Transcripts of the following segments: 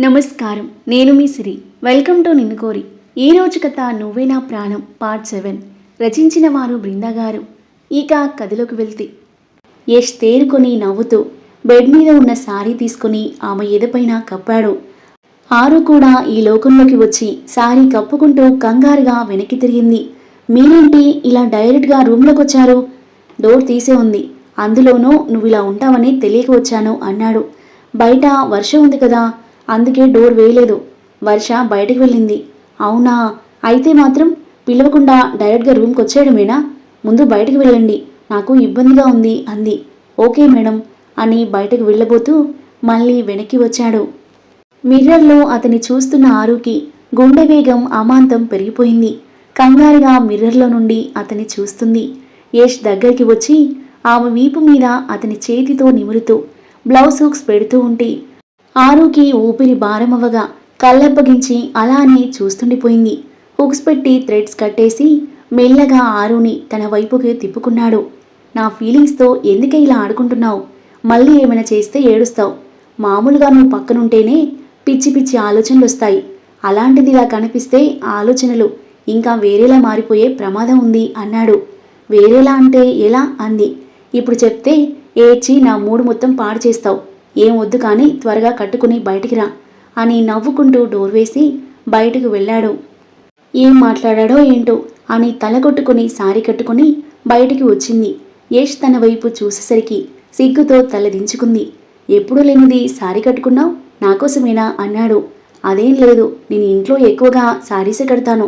నమస్కారం. నేను మీ సిరి. Welcome to నిన్ను కోరి ఈ రోజు కథ నువ్వే నా ప్రాణం పార్ట్ సెవెన్. రచించిన వారు బృందా గారు. ఇక కథలోకి వెళ్తే. యష్ తేరుకొని నవ్వుతూ బెడ్ మీద ఉన్న సారీ తీసుకొని ఆమె ఎదపైన కప్పాడు. ఆరు కూడా ఈ లోకంలోకి వచ్చి సారీ కప్పుకుంటూ కంగారుగా వెనక్కి తిరిగింది. మీరేంటి ఇలా డైరెక్ట్గా రూమ్లోకి వచ్చారు? డోర్ తీసే ఉంది. అందులోనూ నువ్వు ఇలా ఉంటావని తెలియక వచ్చాను అన్నాడు. బయట వర్షం ఉంది కదా. అందుకే డోర్ వేయలేదు. వర్ష బయటికి వెళ్ళింది. అవునా? అయితే మాత్రం పిలవకుండా డైరెక్ట్గా రూమ్కి వచ్చేయడమేనా ముందు బయటికి వెళ్ళండి. నాకు ఇబ్బందిగా ఉంది అంది. ఓకే మేడం అని బయటకు వెళ్ళబోతూ మళ్ళీ వెనక్కి వచ్చాడు. మిర్రర్లో అతని చూస్తున్న ఆరుకి గుండె వేగం అమాంతం పెరిగిపోయింది. కంగారుగా మిర్రర్లో నుండి అతని చూస్తుంది. యష్ దగ్గరికి వచ్చి ఆమె వీపు మీద అతని చేతితో నిమురుతూ బ్లౌజ్ హుక్స్ పెడుతూ ఉంటే ఆరుకి ఊపిరి భారమవ్వగా కళ్ళప్పగించి అలానే చూస్తుండిపోయింది. హుక్స్ పెట్టి థ్రెడ్స్ కట్టేసి మెల్లగా ఆరుని తన వైపుకి తిప్పుకున్నాడు. నా ఫీలింగ్స్తో ఎందుకే ఇలా ఆడుకుంటున్నావు? మళ్ళీ ఏమైనా చేస్తే ఏడుస్తావు. మామూలుగా నువ్వు పక్కనుంటేనే పిచ్చి పిచ్చి ఆలోచనలు వస్తాయి అలాంటిది ఇలా కనిపిస్తే ఆలోచనలు ఇంకా వేరేలా మారిపోయే ప్రమాదం ఉంది అన్నాడు. వేరేలా అంటే ఎలా? అంది. ఇప్పుడు చెప్తే ఏడ్చి నా మూడు మొత్తం పాడు చేస్తావు. ఏం వద్దు కానీ త్వరగా కట్టుకుని బయటికి రా అని నవ్వుకుంటూ డోర్ వేసి బయటకు వెళ్ళాడు. ఏం మాట్లాడాడో ఏంటో అని తల కొట్టుకుని సారీ కట్టుకుని బయటికి వచ్చింది. యష్ తన వైపు చూసేసరికి సిగ్గుతో తల దించుకుంది. ఎప్పుడు లేనిది సారీ కట్టుకున్నావు? నాకోసమేనా అన్నాడు. అదేం లేదు. నేను ఇంట్లో ఎక్కువగా సారీసే కడతాను.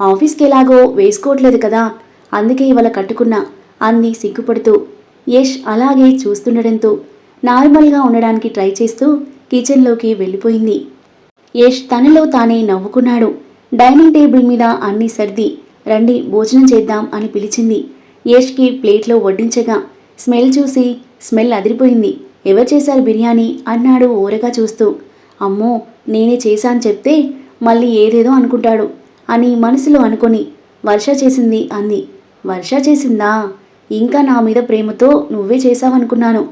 ఆఫీస్కి ఎలాగో వేసుకోవట్లేదు కదా. అందుకే ఇవాళ కట్టుకున్నా అంది సిగ్గుపడుతూ. యష్ అలాగే చూస్తుండడంతో నార్మల్గా ఉండడానికి ట్రై చేస్తూ కిచెన్లోకి వెళ్ళిపోయింది. యష్ తనలో తానే నవ్వుకున్నాడు. డైనింగ్ టేబుల్ మీద అన్ని సర్ది రండి భోజనం చేద్దాం అని పిలిచింది. యష్కి ప్లేట్లో వడ్డించగా స్మెల్ చూసి స్మెల్ అదిరిపోయింది. ఎవరు చేశారు బిర్యానీ? అన్నాడు ఊరగా చూస్తూ. అమ్మో నేనే చేశాను చెప్తే మళ్ళీ ఏదేదో అనుకుంటాడు అని మనసులో అనుకొని వర్ష చేసింది అంది. వర్ష చేసిందా? ఇంకా నా మీద ప్రేమతో నువ్వే చేశావనుకున్నాను.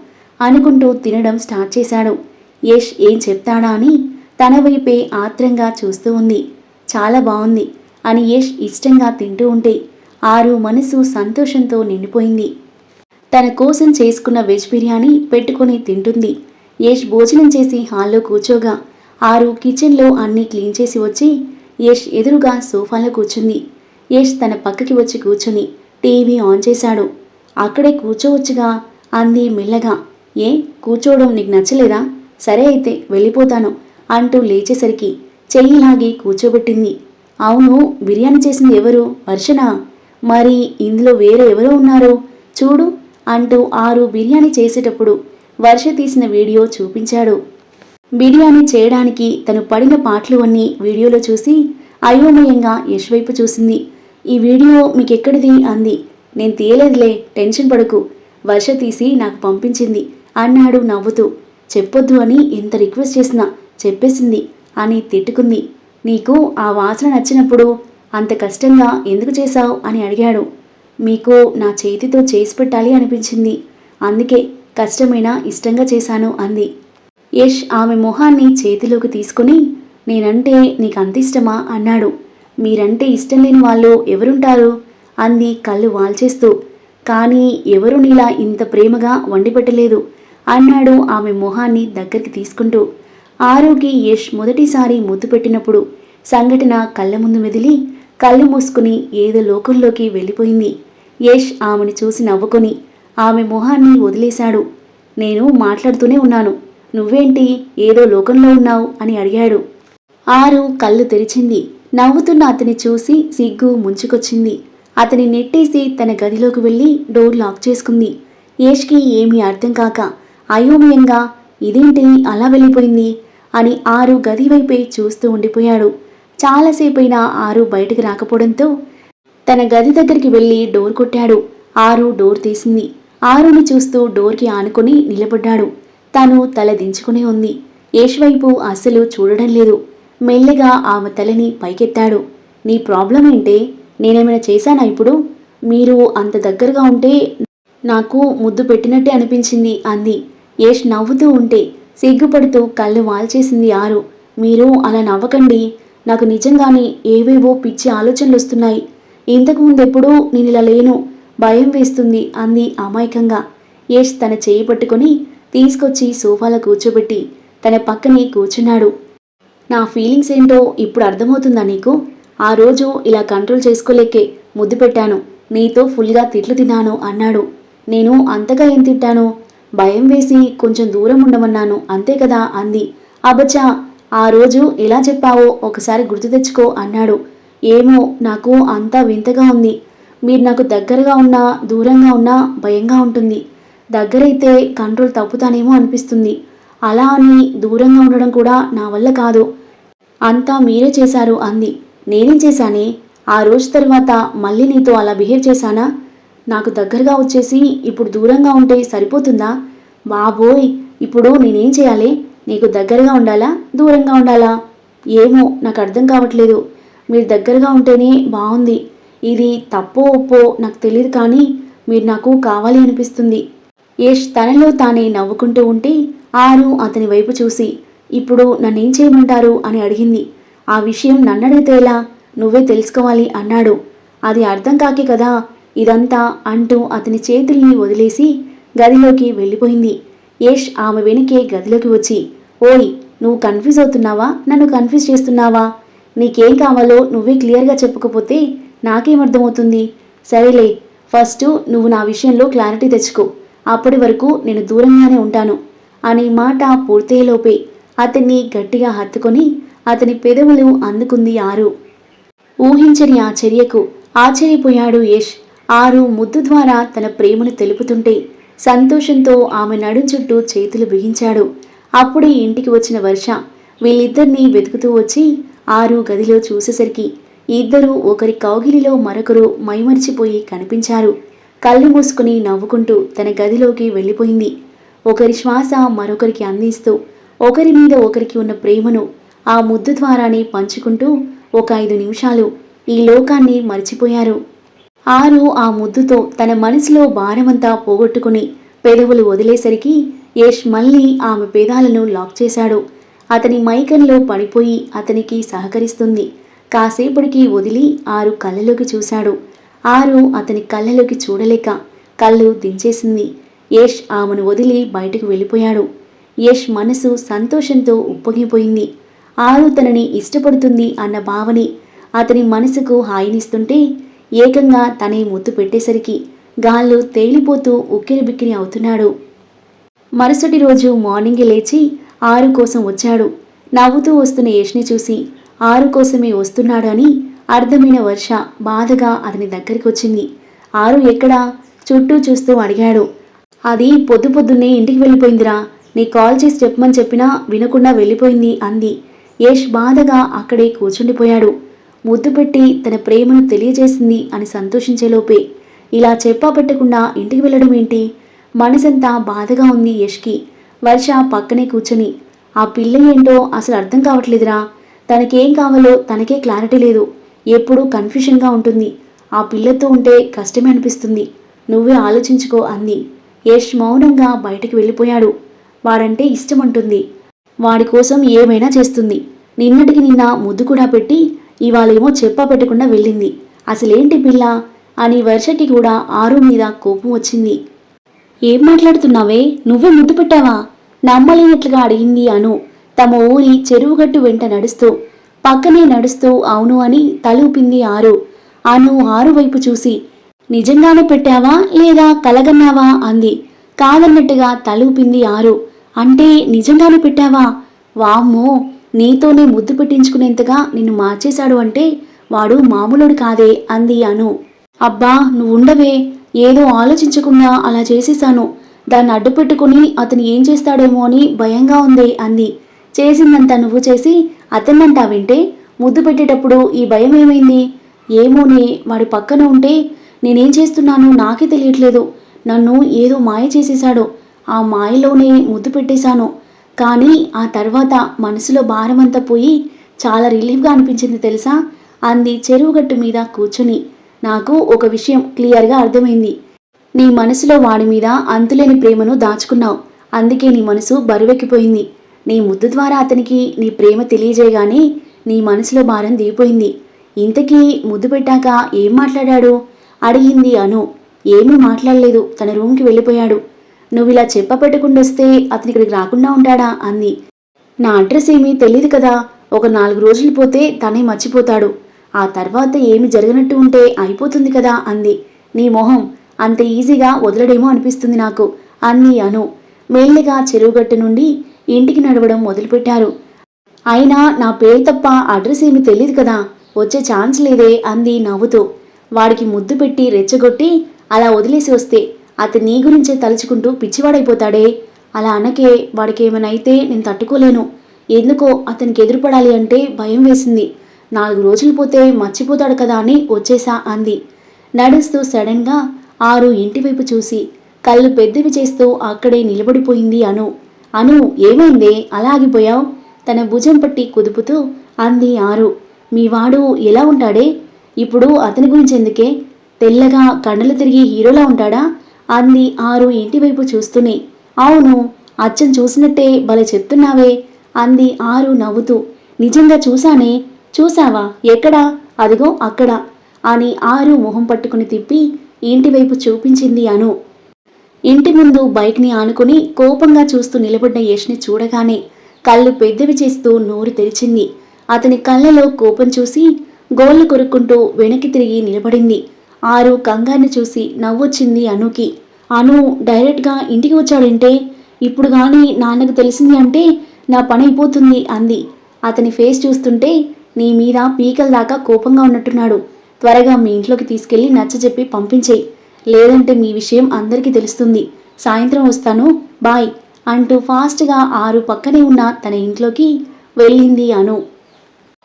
అనుకుంటూ తినడం స్టార్ట్ చేశాడు. యష్ ఏం చెప్తాడా అని తన వైపే ఆత్రంగా చూస్తూ ఉంది. చాలా బాగుంది అని యష్ ఇష్టంగా తింటూ ఉంటే ఆరు మనసు సంతోషంతో నిండిపోయింది. తన కోసం చేసుకున్న వెజ్ బిర్యానీ పెట్టుకొని తింటుంది. యష్ భోజనం చేసి హాల్లో కూర్చోగా ఆరు కిచెన్లో అన్నీ క్లీన్ చేసి వచ్చి యష్ ఎదురుగా సోఫాలో కూర్చుంది. యష్ తన పక్కకి వచ్చి కూర్చుని టీవీ ఆన్ చేశాడు. అక్కడే కూర్చోవచ్చుగా అంది మెల్లగా. ఏ కూర్చోవడం నీకు నచ్చలేదా? సరే అయితే వెళ్ళిపోతాను అంటూ లేచేసరికి చెయ్యిలాగి కూర్చోబెట్టింది. అవును బిర్యానీ చేసింది ఎవరు? వర్షనా మరి ఇందులో వేరే ఎవరో ఉన్నారు? చూడు అంటూ ఆరు బిర్యానీ చేసేటప్పుడు వర్ష తీసిన వీడియో చూపించాడు. బిర్యానీ చేయడానికి తను పడిన పాటలు అన్నీ వీడియోలో చూసి అయోమయంగా యశ్వైపు చూసింది. ఈ వీడియో మీకెక్కడిది? అంది. నేను తీయలేదులే టెన్షన్ పడకు వర్ష తీసి నాకు పంపించింది. అన్నాడు నవ్వుతూ. చెప్పొద్దు అని ఎంత రిక్వెస్ట్ చేసినా. చెప్పేసింది అని తిట్టుకుంది. నీకు ఆ వాసన నచ్చినప్పుడు అంత కష్టంగా ఎందుకు చేశావు అని అడిగాడు. మీకు నా చేతితో చేసి పెట్టాలి అనిపించింది. అందుకే కష్టమైనా ఇష్టంగా చేశాను అంది. యష్ ఆమె మొహాన్ని చేతిలోకి తీసుకుని నేనంటే నీకు అంత ఇష్టమా? అన్నాడు. మీరంటే ఇష్టం లేని వాళ్ళు ఎవరుంటారు? అంది కళ్ళు వాల్చేస్తూ. కానీ ఎవరు నీలా ఇంత ప్రేమగా వండిపెట్టలేదు? అన్నాడు ఆమె మొహాన్ని దగ్గరికి తీసుకుంటూ. ఆరోగ్య యష్ మొదటిసారి ముద్దు పెట్టినప్పుడు సంఘటన కళ్ళ ముందు మెదిలి కళ్ళు మూసుకుని ఏదో లోకంలోకి వెళ్ళిపోయింది. యష్ ఆమెను చూసి నవ్వుకొని ఆమె మొహాన్ని వదిలేశాడు. నేను మాట్లాడుతూనే ఉన్నాను. నువ్వేంటి ఏదో లోకంలో ఉన్నావు అని అడిగాడు. ఆరు కళ్ళు తెరిచింది. నవ్వుతున్న అతని చూసి సిగ్గు ముంచుకొచ్చింది. అతని నెట్టేసి తన గదిలోకి వెళ్ళి డోర్ లాక్ చేసుకుంది. యేష్కి ఏమీ అర్థం కాక అయోమయంగా ఇదేంటి అలా వెళ్ళిపోయింది? అని ఆరు గది వైపే చూస్తూ ఉండిపోయాడు. చాలాసేపైనా ఆరు బయటికి రాకపోవడంతో తన గది దగ్గరికి వెళ్ళి డోర్ కొట్టాడు. ఆరు డోర్ తీసింది. ఆరుని చూస్తూ డోర్కి ఆనుకొని నిలబడ్డాడు. తను తల దించుకునే ఉంది. యష్ వైపు అస్సలు చూడడం లేదు. మెల్లగా ఆమె తలని పైకెత్తాడు. నీ ప్రాబ్లం ఏంటే నేనేమైనా చేశానా ఇప్పుడు? మీరు అంత దగ్గరగా ఉంటే నాకు ముద్దు పెట్టినట్టే అనిపించింది అంది. ఏష్ నవ్వుతూ ఉంటే సిగ్గుపడుతూ కళ్ళు వాల్చేసింది ఆరు. మీరు అలా నవ్వకండి. నాకు నిజంగానే ఏవేవో పిచ్చి ఆలోచనలు వస్తున్నాయి ఇంతకుముందు ఎప్పుడూ నేను ఇలా లేను. భయం వేస్తుంది అంది అమాయకంగా. యష్ తన చేయి పట్టుకొని తీసుకొచ్చి సోఫాలో కూర్చోబెట్టి తన పక్కనే కూర్చున్నాడు. నా ఫీలింగ్స్ ఏంటో ఇప్పుడు అర్థమవుతుందా నీకు? ఆ రోజు ఇలా కంట్రోల్ చేసుకోలేకే ముద్దు పెట్టాను. నీతో ఫుల్గా తిట్లు తిన్నాను అన్నాడు. నేను అంతగా ఏం తిట్టాను? భయం వేసి కొంచెం దూరం ఉండమన్నాను. అంతే కదా అంది. అబచ్చా ఆ రోజు ఎలా చెప్పావో ఒకసారి గుర్తు తెచ్చుకో అన్నాడు. ఏమో నాకు అంతా వింతగా ఉంది. మీరు నాకు దగ్గరగా ఉన్నా దూరంగా ఉన్నా భయంగా ఉంటుంది. దగ్గరైతే కంట్రోల్ తప్పుతానేమో అనిపిస్తుంది. అలా అని దూరంగా ఉండడం కూడా నా వల్ల కాదు. అంతా మీరే చేశారు అంది. నేనేం చేశానే? ఆ రోజు తర్వాత మళ్ళీ నీతో అలా బిహేవ్ చేశానా? నాకు దగ్గరగా వచ్చేసి ఇప్పుడు దూరంగా ఉంటే సరిపోతుందా? బాబోయ్! ఇప్పుడు నేనేం చేయాలి? నీకు దగ్గరగా ఉండాలా? దూరంగా ఉండాలా? ఏమో నాకు అర్థం కావట్లేదు. మీరు దగ్గరగా ఉంటేనే బాగుంది. ఇది తప్పో ఒప్పో నాకు తెలియదు కానీ మీరు నాకు కావాలి అనిపిస్తుంది. యష్ తనలో తానే నవ్వుకుంటూ ఉంటే ఆరు అతని వైపు చూసి ఇప్పుడు నన్నేం చేయమంటారు? అని అడిగింది. ఆ విషయం నన్నడిగితే ఎలా? నువ్వే తెలుసుకోవాలి అన్నాడు. అది అర్థం కాకే కదా ఇదంతా అంటూ అతని చేతుల్ని వదిలేసి గదిలోకి వెళ్ళిపోయింది. యష్ ఆమె వెనుకే గదిలోకి వచ్చి ఓయ్ నువ్వు కన్ఫ్యూజ్ అవుతున్నావా? నన్ను కన్ఫ్యూజ్ చేస్తున్నావా? నీకేం కావాలో నువ్వే క్లియర్గా చెప్పకపోతే నాకేమర్థమవుతుంది సరేలే ఫస్ట్ నువ్వు నా విషయంలో క్లారిటీ తెచ్చుకో. అప్పటి వరకు నేను దూరంగానే ఉంటాను అనే మాట పూర్తయ్యేలోపే అతన్ని గట్టిగా హత్తుకొని అతని పెదవులు అందుకుంది ఆరు ఊహించని ఆ చర్యకు ఆశ్చర్యపోయాడు యష్. ఆరు ముద్దు ద్వారా తన ప్రేమను తెలుపుతుంటే సంతోషంతో ఆమె నడుం చుట్టూ చేతులు బిగించాడు. అప్పుడే ఇంటికి వచ్చిన వర్ష వీళ్ళిద్దరినీ వెతుకుతూ వచ్చి ఆరు గదిలో చూసేసరికి ఇద్దరూ ఒకరి కౌగిలిలో మరొకరు మైమరిచిపోయి కనిపించారు. కళ్ళు మూసుకుని నవ్వుకుంటూ తన గదిలోకి వెళ్ళిపోయింది. ఒకరి శ్వాస మరొకరికి అందిస్తూ ఒకరి మీద ఒకరికి ఉన్న ప్రేమను ఆ ముద్దు ద్వారానే పంచుకుంటూ ఒక ఐదు నిమిషాలు ఈ లోకాన్ని మర్చిపోయారు. ఆరు ఆ ముద్దుతో తన మనసులో భారమంతా పోగొట్టుకుని పెదవులు వదిలేసరికి యష్ మళ్ళీ ఆమె పేదాలను లాక్ చేశాడు. అతని మైకంలో పడిపోయి అతనికి సహకరిస్తుంది. కాసేపటికి వదిలి ఆరు కళ్ళలోకి చూశాడు. ఆరు అతని కళ్ళలోకి చూడలేక కళ్ళు దించేసింది. యష్ ఆమెను వదిలి బయటకు వెళ్ళిపోయాడు. యష్ మనసు సంతోషంతో ఉప్పొంగిపోయింది. ఆరు తనని ఇష్టపడుతుంది అన్న భావని అతని మనసుకు హాయినిస్తుంటే ఏకంగా తనే ముద్దు పెట్టేసరికి గాల్లో తేలిపోతూ ఉక్కిరిబిక్కిరి అవుతున్నాడు. మరుసటి రోజు మార్నింగే లేచి ఆరు కోసం వచ్చాడు. నవ్వుతూ వస్తున్న యష్ని చూసి ఆరు కోసమే వస్తున్నాడు అని అర్థమైన వర్ష బాధగా అతని దగ్గరికి వచ్చింది ఆరు ఎక్కడా? చుట్టూ చూస్తూ అడిగాడు. అది పొద్దు పొద్దున్నే ఇంటికి వెళ్ళిపోయిందిరా. నీ కాల్ చేసి చెప్పమని చెప్పినా వినకుండా వెళ్ళిపోయింది అంది. యష్ బాధగా అక్కడే కూర్చుండిపోయాడు. ముద్దు పెట్టి తన ప్రేమను తెలియజేసింది అని సంతోషించేలోపే ఇలా చెప్పా పెట్టకుండా ఇంటికి వెళ్ళడం ఏంటి? మనసంతా బాధగా ఉంది యష్కి. వర్ష పక్కనే కూర్చొని ఆ పిల్ల ఏంటో అసలు అర్థం కావట్లేదురా. తనకేం కావాలో తనకే క్లారిటీ లేదు. ఎప్పుడూ కన్ఫ్యూషన్గా ఉంటుంది. ఆ పిల్లతో ఉంటే కష్టమే అనిపిస్తుంది. నువ్వే ఆలోచించుకో అంది. యష్ మౌనంగా బయటకు వెళ్ళిపోయాడు. వాడంటే ఇష్టమంటుంది వాడి కోసం ఏమైనా చేస్తుంది. నిన్నటికి నిన్న ముద్దు కూడా పెట్టి ఇవాళేమో చెప్ప పెట్టకుండా వెళ్ళింది. అసలేంటి పిల్ల? అని వర్షకి కూడా ఆరు మీద కోపం వచ్చింది. ఏం మాట్లాడుతున్నావే? నువ్వే ముద్దు పెట్టావా? నమ్మలేనట్లుగా అడిగింది అను. తమ ఊరి చెరువుగట్టు వెంట నడుస్తూ పక్కనే నడుస్తూ అవును అని తలూపింది ఆరు. అను ఆరు వైపు చూసి నిజంగానే పెట్టావా లేదా కలగన్నావా? అంది. కాదన్నట్టుగా తలూపింది ఆరు. అంటే నిజంగానే పెట్టావా? వామ్మో నీతోనే ముద్దు పెట్టించుకునేంతగా నిన్ను మార్చేశాడు అంటే వాడు మామూలుడు కాదే అంది అను. అబ్బా నువ్వు ఉండవే ఏదో ఆలోచించకుండా అలా చేసేశాను. దాన్ని అడ్డు పెట్టుకుని అతను ఏం చేస్తాడేమో అని భయంగా ఉంది అంది. చేసిందంతా నువ్వు చేసి అతన్నంటావింటే ముద్దు పెట్టేటప్పుడు ఈ భయం ఏమైంది? ఏమోనే వాడి పక్కన ఉంటే నేనేం చేస్తున్నానో నాకే తెలియట్లేదు. నన్ను ఏదో మాయ చేసేశాడు. ఆ మాయలోనే ముద్దు పెట్టేశాను. కానీ ఆ తర్వాత మనసులో భారమంతా పోయి చాలా రిలీఫ్గా అనిపించింది తెలుసా? అంది చెరువుగట్టు మీద కూర్చుని. నాకు ఒక విషయం క్లియర్గా అర్థమైంది. నీ మనసులో వాడి మీద అంతులేని ప్రేమను దాచుకున్నావు. అందుకే నీ మనసు బరువెక్కిపోయింది. నీ ముద్దు ద్వారా అతనికి నీ ప్రేమ తెలియజేయగానే నీ మనసులో భారం దిగిపోయింది. ఇంతకీ ముద్దు పెట్టాక ఏం మాట్లాడాడు? అడిగింది అను. ఏమీ మాట్లాడలేదు. తన రూమ్కి వెళ్ళిపోయాడు. నువ్వు ఇలా చెప్పపెట్టకుండా వస్తే అతని ఇక్కడికి రాకుండా ఉంటాడా అంది. నా అడ్రస్ ఏమీ తెలియదు కదా. ఒక నాలుగు రోజులు పోతే తనే మర్చిపోతాడు. ఆ తర్వాత ఏమి జరగనట్టు ఉంటే అయిపోతుంది కదా అంది. నీ మొహం అంత ఈజీగా వదలడేమో అనిపిస్తుంది నాకు అంది అను. మెల్లిగా చెరువుగట్టు నుండి ఇంటికి నడవడం మొదలుపెట్టారు. అయినా నా పేరు తప్ప అడ్రస్ ఏమి తెలియదు కదా. వచ్చే ఛాన్స్ లేదే అంది నవ్వుతూ. వాడికి ముద్దు పెట్టి రెచ్చగొట్టి అలా వదిలేసి వస్తే అతను నీ గురించే తలుచుకుంటూ పిచ్చివాడైపోతాడే. అలా అనకే వాడికి ఏమైనా అయితే నేను తట్టుకోలేను. ఎందుకో అతనికి ఎదురుపడాలి అంటే భయం వేసింది. నాలుగు రోజులు పోతే మర్చిపోతాడు కదా అని వచ్చేసా అంది. నడుస్తూ సడన్గా ఆరు ఇంటి వైపు చూసి కళ్ళు పెద్దవి చేస్తూ అక్కడే నిలబడిపోయింది అను. అను ఏమైందే? అలా ఆగిపోయావు? తన భుజం పట్టి కుదుపుతూ అంది ఆరు. మీ వాడు ఎలా ఉంటాడే? ఇప్పుడు అతని గురించి ఎందుకే? తెల్లగా కండలు తిరిగి హీరోలా ఉంటాడా? అంది ఆరు ఇంటివైపు చూస్తూనే. అవును అచ్చం చూసినట్టే భలే చెప్తున్నావే అంది ఆరు నవ్వుతూ. నిజంగా చూశానే చూశావా ఎక్కడా? అదిగో అక్కడ అని ఆరు మొహం పట్టుకుని తిప్పి ఇంటివైపు చూపించింది అను. ఇంటి ముందు బైక్ని ఆనుకుని కోపంగా చూస్తూ నిలబడ్డ యష్ని చూడగానే కళ్ళు పెద్దవి చేస్తూ నోరు తెరిచింది. అతని కళ్ళలో కోపం చూసి గోళ్ళు కొరుక్కుంటూ వెనక్కి తిరిగి నిలబడింది. ఆరు కంగారిని చూసి నవ్వొచ్చింది అనుకి. అను డైరెక్ట్గా ఇంటికి వచ్చాడంటే ఇప్పుడు కానీ నాన్నకు తెలిసింది అంటే నా పని అయిపోతుంది అంది. అతని ఫేస్ చూస్తుంటే నీ మీద పీకల దాకా కోపంగా ఉన్నట్టున్నాడు. త్వరగా మీ ఇంట్లోకి తీసుకెళ్ళి నచ్చజెప్పి పంపించేయి. లేదంటే మీ విషయం అందరికీ తెలుస్తుంది. సాయంత్రం వస్తాను బాయ్ అంటూ ఫాస్ట్గా ఆరు పక్కనే ఉన్న తన ఇంట్లోకి వెళ్ళింది అను.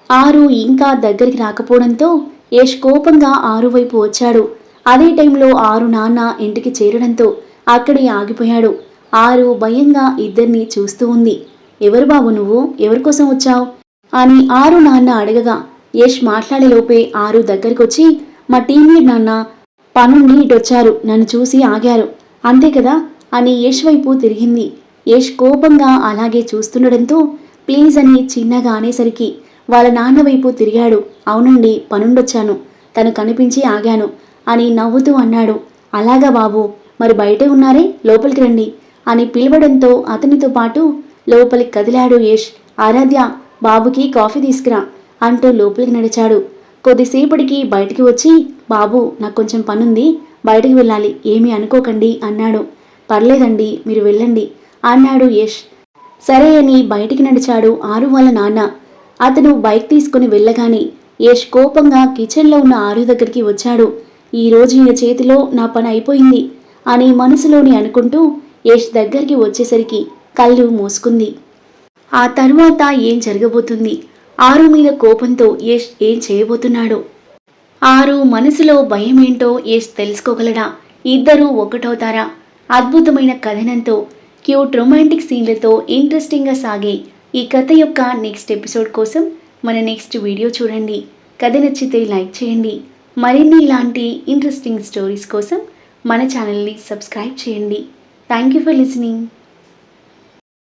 ఆరు ఇంకా దగ్గరికి రాకపోవడంతో యష్ కోపంగా ఆరు వైపు వచ్చాడు. అదే టైంలో ఆరు నాన్న ఇంటికి చేరడంతో అక్కడే ఆగిపోయాడు. ఆరు భయంగా ఇద్దరిని చూస్తూ ఉంది. ఎవరు బాబు నువ్వు? ఎవరి కోసం వచ్చావు? అని ఆరు నాన్న అడగగా. యష్ మాట్లాడేలోపే ఆరు దగ్గరికొచ్చి మా టీం లీడ్ నాన్న పనుండి ఇటొచ్చారు నన్ను చూసి ఆగారు. అంతే కదా? అని యష్ వైపు తిరిగింది. యష్ కోపంగా అలాగే చూస్తుండడంతో ప్లీజ్ అని చిన్నగా అనేసరికి వాళ్ళ నాన్న వైపు తిరిగాడు. అవునండి పనుండొచ్చాను. తను కనిపించి ఆగాను. అని నవ్వుతూ అన్నాడు. అలాగా బాబు మరి బయటే ఉన్నారే? లోపలికి రండి అని పిలవడంతో అతనితో పాటు లోపలికి కదిలాడు యష్. ఆరాధ్య బాబుకి కాఫీ తీసుకురా అంటూ లోపలికి నడిచాడు. కొద్దిసేపటికి బయటికి వచ్చి బాబు నాకు కొంచెం పనుంది. బయటికి వెళ్ళాలి. ఏమీ అనుకోకండి అన్నాడు. పర్లేదండి మీరు వెళ్ళండి అన్నాడు యష్. సరే అని బయటికి నడిచాడు ఆరు వాళ్ళ నాన్న. అతను బైక్ తీసుకుని వెళ్ళగానే యష్ కోపంగా కిచెన్లో ఉన్న ఆరు దగ్గరికి వచ్చాడు. ఈ రోజు ఈయన చేతిలో నా పని అయిపోయింది అని మనసులోని అనుకుంటూ యష్ దగ్గరికి వచ్చేసరికి కళ్ళు మూసుకుంది. ఆ తరువాత ఏం జరగబోతుంది? ఆరు మీద కోపంతో యష్ ఏం చేయబోతున్నాడు? ఆరు మనసులో భయం ఏంటో యష్ తెలుసుకోగలడా? ఇద్దరూ ఒకటవుతారా అద్భుతమైన కథనంతో క్యూట్ రొమాంటిక్ సీన్లతో ఇంట్రెస్టింగ్గా సాగే ఈ కథ యొక్క నెక్స్ట్ ఎపిసోడ్ కోసం మన నెక్స్ట్ వీడియో చూడండి. కథ నచ్చితే లైక్ చేయండి. మరిన్ని ఇలాంటి ఇంట్రెస్టింగ్ స్టోరీస్ కోసం మన ఛానల్ని సబ్స్క్రైబ్ చేయండి. Thank you for listening